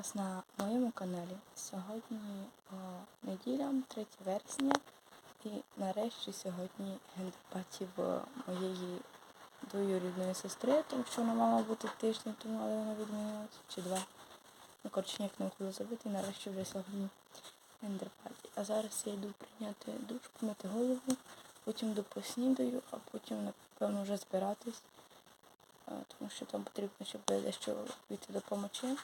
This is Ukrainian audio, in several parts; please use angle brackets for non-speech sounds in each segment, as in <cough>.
Вас на моєму каналі. Сьогодні о, неділя, 3 вересня, і нарешті сьогодні гендерпаті в моєї двоюрідної сестри, тому що вона мала бути тиждень тому, але вона відмінилася, чи два. Ну, коротше, ніяк не виходило забити, і нарешті вже сьогодні гендерпаті. А зараз я йду прийняти душ, помити голову, потім йду поснідаю, а потім, напевно, вже збиратись. Е, Тому що там потрібно буде дещо від допомочі. Тому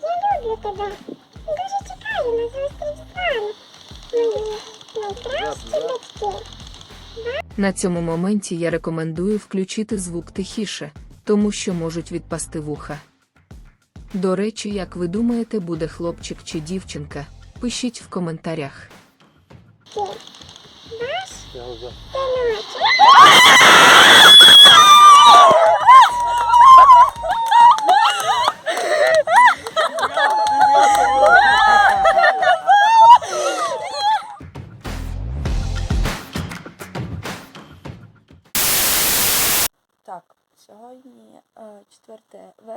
Тато, я люблю тебе. Дуже чекаю на зустріч з вами. Мої найкращі батьки. На цьому моменті я рекомендую включити звук тихіше, тому що можуть відпасти вуха. До речі, як ви думаєте, буде хлопчик чи дівчинка? Пишіть в коментарях. Ваш синочок. Так,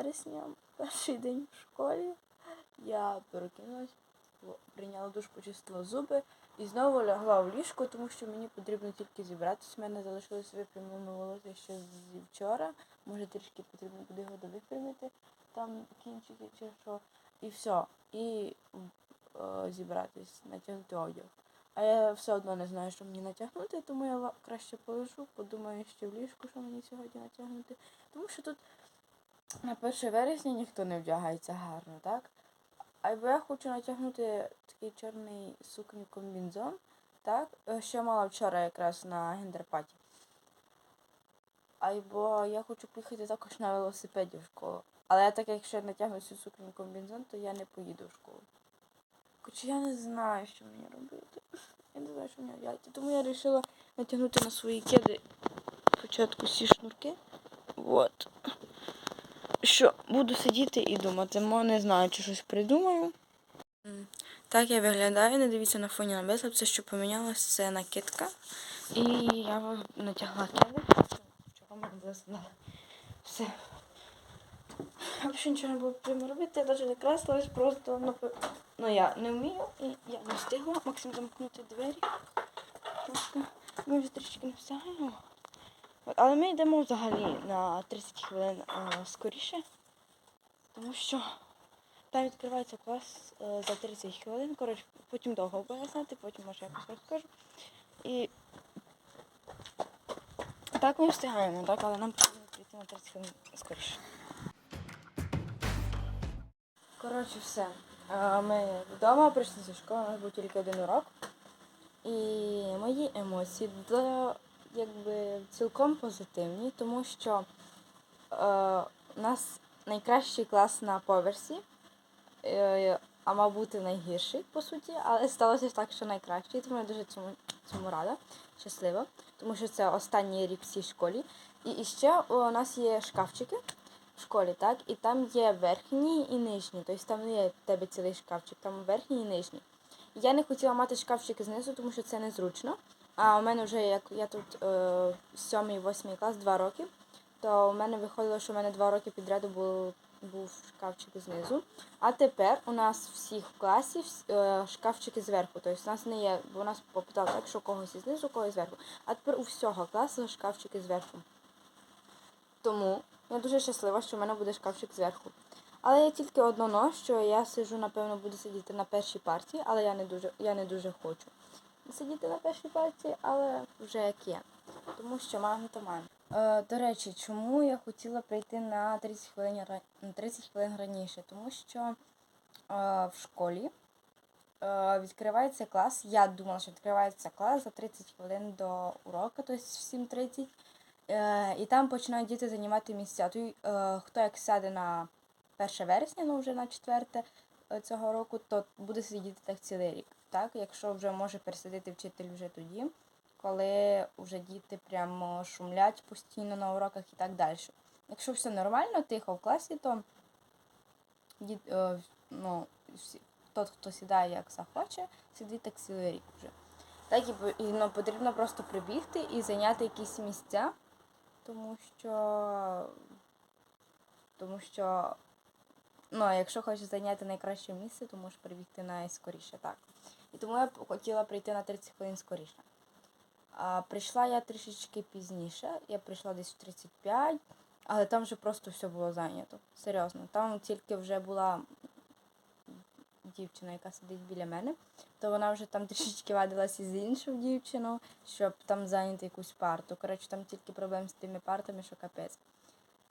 вересня, перший день в школі. Я перекинулась, прийняла душ, почистила зуби і знову лягла в ліжко, тому що мені потрібно тільки зібратися. У мене залишилося випрямлене волосся ще зі вчора. Може трішки потрібно буде його довипрямити, там кінчики чи що. І все. І е, зібратись, натягнути одяг. А я все одно не знаю, що мені натягнути, тому я краще полежу, подумаю ще в ліжку, що мені сьогодні натягнути. Тому що тут на 1 вересня ніхто не вдягається гарно, так? А бо я хочу натягнути такий чорний сукню комбінзон, так? е, Що мала вчора якраз на гендерпаті. Або я хочу поїхати також на велосипеді в школу. Але я так, якщо я натягну цю сукню комбінзон, то я не поїду в школу. Хоч я не знаю, що мені робити. <laughs> Я не знаю, що мені робити. Тому я вирішила натягнути на свої кеди спочатку всі шнурки. От. Що, буду сидіти і думати, мо не знаю, чи щось придумаю. Так я виглядаю, не дивіться на фоні небеса, все, що помінялося, це накидка. І я натягла кеди, чого мене було. Все. Якщо нічого не було потрібно робити, я навіть не красилась, просто ну, я не вмію і я не встигла. Максим замкнути двері. Просто ми вже трішки не встигаємо. Але ми йдемо взагалі на 30 хвилин а, скоріше, тому що там відкривається клас е, за 30 хвилин. Коротше, потім довго пояснити, потім може якось розкажу. І так ми встигаємо, так, але нам потрібно прийти на 30 хвилин скоріше. Коротше, все. Е, Ми вдома прийшли зі школи, у нас був тільки один урок. І мої емоції до, якби, цілком позитивні, тому що е, у нас найкращий клас на поверсі, е, а мав бути найгірший, по суті, але сталося так, що найкращий, тому я дуже цьому, цьому рада, щаслива, тому що це останній рік в цій школі. І, і ще у нас є шкафчики в школі, так? І там є верхній і нижній. Тобто там не є в тебе цілий шкафчик, там верхній і нижній. Я не хотіла мати шкафчики знизу, тому що це незручно. А у мене вже як я тут е, сьомий, восьмий клас, два роки, то у мене виходило, що у мене два роки підряду був, був шкафчик знизу. А тепер у нас всіх в класі е, шкафчики зверху. Тобто у нас не є, бо у нас попитали так, що когось знизу, когось зверху. А тепер у всього класу шкафчики зверху. Тому я дуже щаслива, що в мене буде шкафчик зверху. Але є тільки одно но, що я сижу, напевно, буду сидіти на першій партії, але я не дуже, я не дуже хочу сидіти на першій партії, але вже як є. Тому що маємо то маємо. Е, до речі, чому я хотіла прийти на 30 хвилин, на 30 хвилин раніше? Тому що е, в школі е, відкривається клас. Я думала, що відкривається клас за 30 хвилин до уроку, тобто в 7.30. Е, і там починають діти займати місця. Той, е, хто як сяде на 1 вересня, ну вже на 4 е, цього року, то буде сидіти так цілий рік. Так, якщо вже може пересидити вчитель вже тоді, коли вже діти прямо шумлять постійно на уроках і так далі. Якщо все нормально, тихо в класі, то діт, е, ну, тот, хто сідає як захоче, сидить так цілий рік вже. Так і ну, потрібно просто прибігти і зайняти якісь місця, тому що, тому що ну, а якщо хочеш зайняти найкраще місце, то можеш прибігти найскоріше, так. І тому я хотіла прийти на 30 хвилин скоріше. А прийшла я трішечки пізніше, я прийшла десь в 35, але там вже просто все було зайнято. Серйозно. Там тільки вже була дівчина, яка сидить біля мене, то вона вже там трішечки вадилася з іншу дівчину, щоб там зайняти якусь парту. Коротше, там тільки проблем з тими партами, що капець.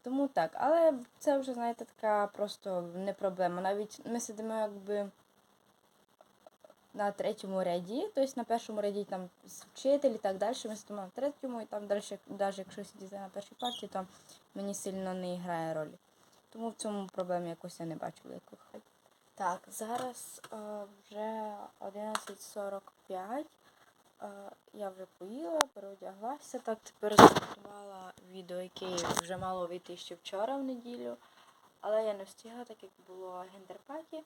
Тому так, але це вже, знаєте, така просто не проблема. Навіть ми сидимо якби на третьому ряді, тобто на першому ряді там вчитель і так далі. Ми сидимо на третьому, і там далі, навіть якщо сидіти на першій парті, то мені сильно не грає ролі. Тому в цьому проблеми якось я не бачу великої. Так, зараз е, вже 11.45. Е, я вже поїла, переодяглася. Так, тепер змонтувала відео, яке вже мало вийти ще вчора в неділю. Але я не встигла, так як було гендерпаті.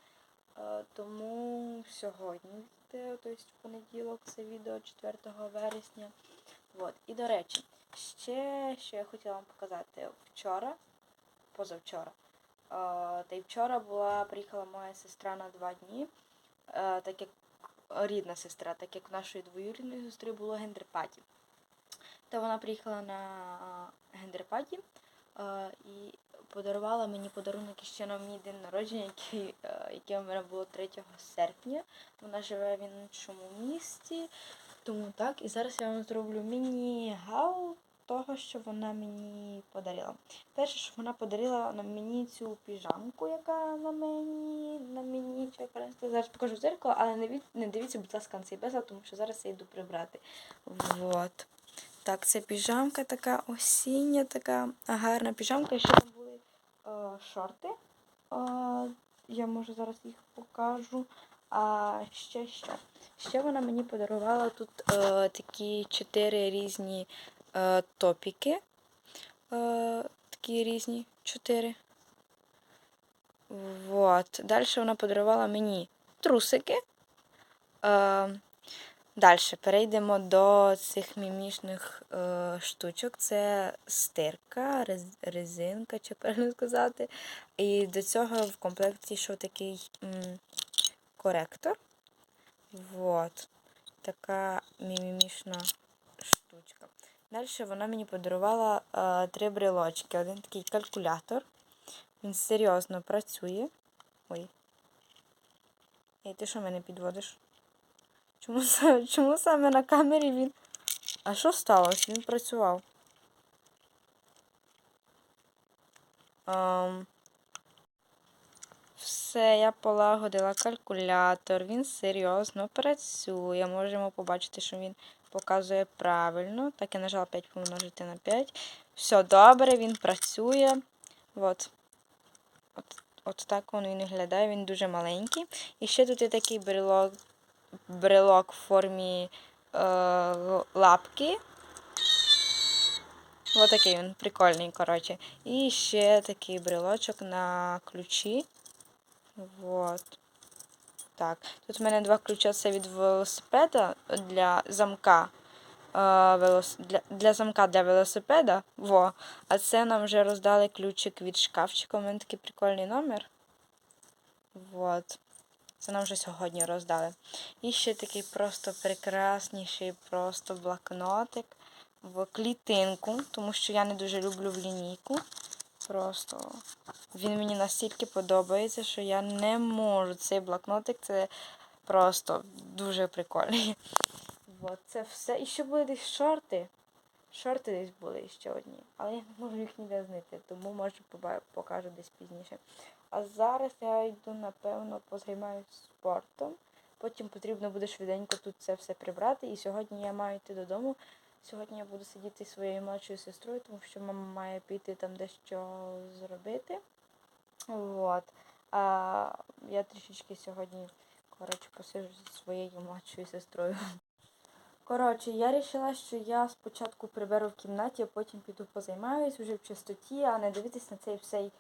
Е, тому сьогодні тобто в понеділок, це відео 4 вересня. От. І до речі, ще що я хотіла вам показати вчора, позавчора. Е, Та й вчора була, приїхала моя сестра на два дні, так як рідна сестра, так як в нашої двоюрідної сестри було гендерпаті. Та вона приїхала на гендерпаті е, і подарувала мені подарунок ще на мій день народження, який, яке у мене було 3 серпня. Вона живе в іншому місті. Тому так, і зараз я вам зроблю міні-гау того, що вона мені подарила. Перше, що вона подарила на мені цю піжамку, яка на мені, на мені, сказати, зараз покажу в зеркало, але не, від, не дивіться, будь ласка, на цей безлад, тому що зараз я йду прибрати. Вот. Так, це піжамка така осіння, така гарна піжамка. Ще там були е, шорти. Е, я можу зараз їх покажу. А ще що? Ще вона мені подарувала тут е, такі чотири різні топіки. Е, такі різні чотири. Вот. Далі вона подарувала мені трусики. Е, Далі перейдемо до цих мімішних е, штучок. Це стирка, рез, резинка, чи правильно сказати. І до цього в комплекті йшов такий м, коректор. Вот. Така мімімішна штучка. Далі вона мені подарувала е, три брелочки. Один такий калькулятор. Він серйозно працює. Ой. Ей, ти що мене підводиш? Чому, <laughs> чому саме на камері він. А що сталося? Він працював. Ам, все, я полагодила калькулятор, він серйозно працює. Можемо побачити, що він показує правильно. Так, я нажала 5 помножити на 5. Все добре, він працює. От. От, от так він виглядає, він дуже маленький. І ще тут є такий брелок, брелок в формі е, лапки. Ось такий він прикольний, коротше. І ще такий брелочок на ключі. Вот. Так. Тут в мене два ключа це від велосипеда для замка. Е, для, для замка для велосипеда. Во. А це нам вже роздали ключик від шкафчика. У мене такий прикольний номер. Вот. Це нам вже сьогодні роздали. І ще такий просто прекрасніший просто блокнотик в клітинку, тому що я не дуже люблю в лінійку. Просто він мені настільки подобається, що я не можу. Цей блокнотик це просто дуже прикольний. От, це все. І ще були десь шорти. Шорти десь були ще одні. Але я не можу їх ніде знайти, тому може покажу десь пізніше. А зараз я йду, напевно, позаймаюся спортом. Потім потрібно буде швиденько тут це все прибрати. І сьогодні я маю йти додому. Сьогодні я буду сидіти зі своєю молодшою сестрою, тому що мама має піти там дещо зробити. Вот. А я трішечки сьогодні, коротше, посижу зі своєю младшою сестрою. Коротше, я вирішила, що я спочатку приберу в кімнаті, а потім піду позаймаюсь вже в чистоті, а не дивитись на цей всей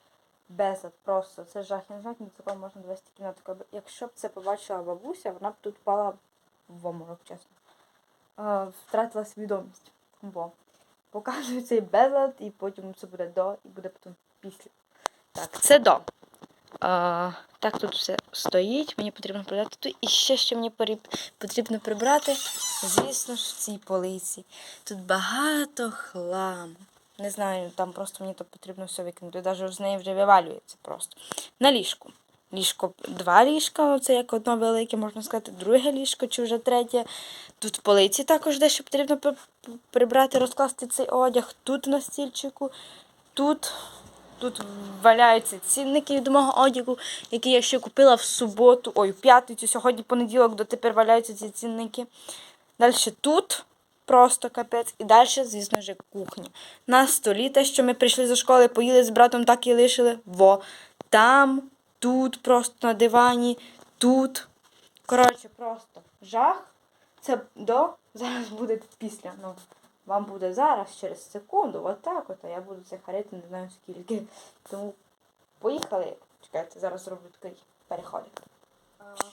безлад. Просто це жах. Я не знаю, на такому можна довести кімнату. Якщо б це побачила бабуся, вона б тут впала в оморок, чесно. Втратила свідомість. Бо показую цей безлад, і потім це буде до, і буде потім після. Так, це до. А, так тут все стоїть, мені потрібно прибрати тут. І ще що мені потрібно прибрати, звісно ж, в цій полиці. Тут багато хламу. Не знаю, там просто мені то потрібно все викинути. Навіть з неї вже вивалюється просто. На ліжку. Ліжко, два ліжка, це як одно велике, можна сказати, друге ліжко чи вже третє. Тут в полиці також дещо потрібно прибрати, розкласти цей одяг. Тут на стільчику, тут Тут валяються цінники від мого одягу, які я ще купила в суботу, ой, в п'ятницю, сьогодні понеділок, дотепер валяються ці цінники. Далі тут просто капець. І далі, звісно ж, кухня. На столі те, що ми прийшли зі школи, поїли з братом, так і лишили. Во. Там, тут, просто на дивані, тут. Коротше, просто жах. Це до, зараз буде після. Ну, вам буде зараз, через секунду, отак от, а я буду це харити не знаю скільки. Тому поїхали. Чекайте, зараз зроблю такий переходик.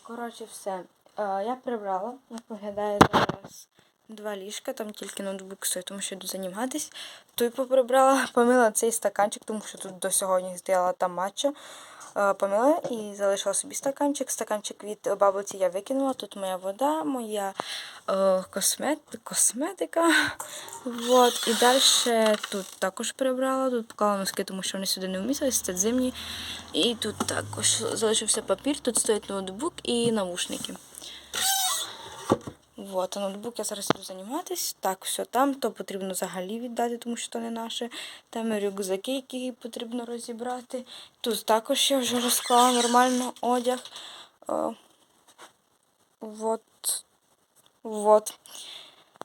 Коротше, все. Я прибрала, як виглядає зараз два ліжка, там тільки ноутбук стоїть, тому що йду займатись. Той поприбрала, <laughs> помила цей стаканчик, тому що тут до сьогодні стояла там матча. Е, Помила і залишила собі стаканчик. Стаканчик від бабуці я викинула. Тут моя вода, моя е, космет, косметика. <laughs> Вот. І далі тут також прибрала. Тут поклала носки, тому що вони сюди не вмістились, це зимні. І тут також залишився папір, тут стоїть ноутбук і навушники. Вот, а ноутбук я зараз іду займатися. Так, все там, то потрібно взагалі віддати, тому що то не наше. Там рюкзаки, які потрібно розібрати. Тут також я вже розклала нормально одяг. О, вот. Вот.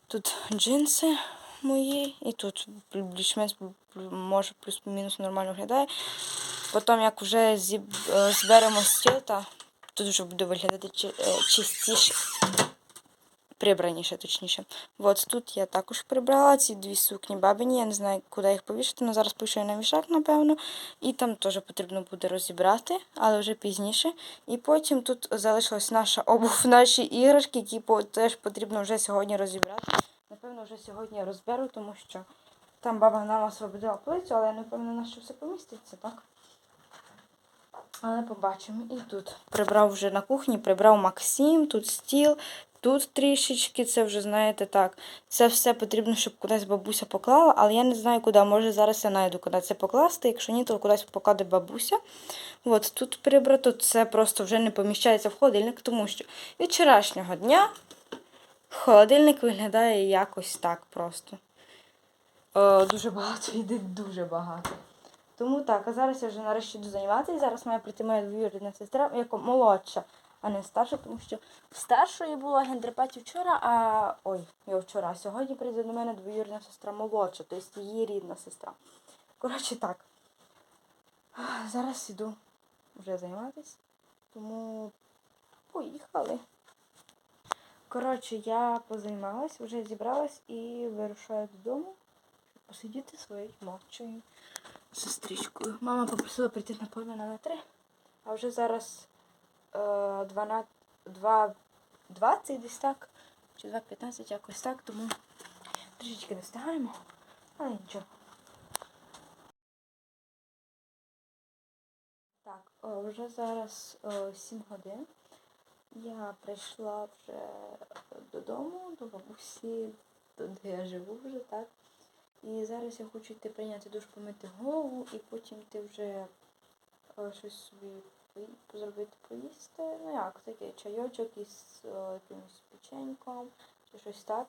Тут джинси мої. І тут більш-менш може плюс-мінус нормально виглядає. Потім, як вже е, зберемо стіл, та тут вже буде виглядати е, чистіше прибраніше, точніше. От тут я також прибрала ці дві сукні бабині. Я не знаю, куди їх повішати, але зараз повішаю на вішак, напевно. І там теж потрібно буде розібрати, але вже пізніше. І потім тут залишилась наша обув, наші іграшки, які теж потрібно вже сьогодні розібрати. Напевно, вже сьогодні я розберу, тому що там баба нам освободила плицю, але я не впевнена, що все поміститься, так? Але побачимо. І тут прибрав вже на кухні, прибрав Максим, тут стіл, тут трішечки, це вже, знаєте, так. Це все потрібно, щоб кудись бабуся поклала, але я не знаю куди. Може зараз я знайду, куди це покласти. Якщо ні, то кудись покладе бабуся. От тут прибрато, це просто вже не поміщається в холодильник, тому що від вчорашнього дня холодильник виглядає якось так просто. Е, дуже багато йде, дуже багато. Тому так, а зараз я вже нарешті йду займатися. Зараз має прийти моя двоюрідна сестра, яка молодша, а не старша, тому що старшої була гендерпаті вчора, а ой, я вчора, а сьогодні прийде до мене двоюрідна сестра молодша, тобто її рідна сестра. Коротше так. Зараз іду вже займатися, тому поїхали. Коротше, я позаймалась, вже зібралась і вирушаю додому, щоб посидіти своєю молодшою сестричкою. Мама попросила прийти на половину на три, а вже зараз е, 12, десь так, чи 2.15 якось так, тому трішечки не встигаємо, але нічого. Так, о, вже зараз о, 7 годин. Я прийшла вже додому, до бабусі, де я живу вже, так. І зараз я хочу йти прийняти душ, помити голову і потім йти вже е, щось собі зробити поїсти. Ну як, таке чайочок із е, якимось печеньком, чи щось так,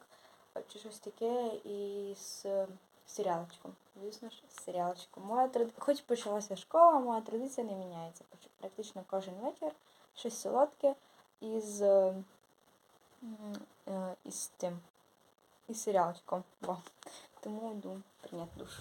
чи щось таке із е, серіалчиком. Звісно ж, з серіалчиком. Моя тради... Хоч почалася школа, моя традиція не міняється. Практично кожен вечір щось солодке із, е, е, із тим, із серіалчиком. Бо. Тому йду прийняти душ.